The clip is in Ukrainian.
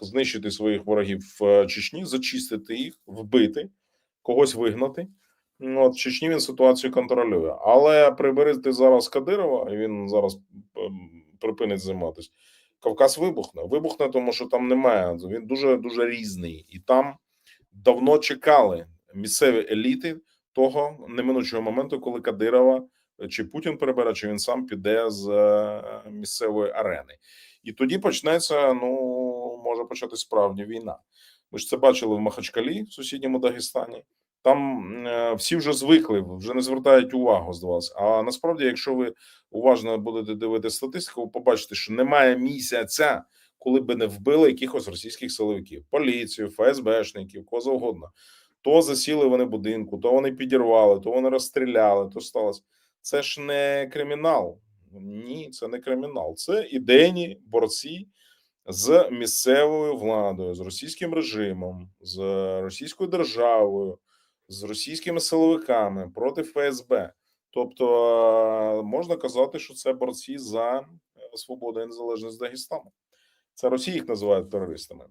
знищити своїх ворогів в Чечні, зачистити їх, вбити, когось вигнати. Ну, От в Чечні він ситуацію контролює. Але приберете зараз Кадирова, і він зараз ем, припинить займатися. Кавказ вибухне. Вибухне, тому що там немає. Він дуже дуже різний, і там давно чекали місцеві еліти того неминучого моменту, коли Кадирова чи Путін прибере, чи він сам піде з е, місцевої арени. І тоді почнеться. Ну може почати справжня війна. Ми ж це бачили в Махачкалі, в сусідньому Дагестані. Там е, всі вже звикли, вже не звертають увагу з вас. А насправді, якщо ви уважно будете дивитися статистику, ви побачите, що немає місяця, коли би не вбили якихось російських силовиків, поліцію, ФСБшників, кого завгодно. То засіли вони будинку, то вони підірвали, то вони розстріляли, то сталося. Це ж не кримінал. Ні, це не кримінал. Це ідейні борці з місцевою владою, з російським режимом, з російською державою, з російськими силовиками проти ФСБ. Тобто е, можна казати, що це борці за е, свободу і незалежність Дагестану. Це Росія їх називають терористами.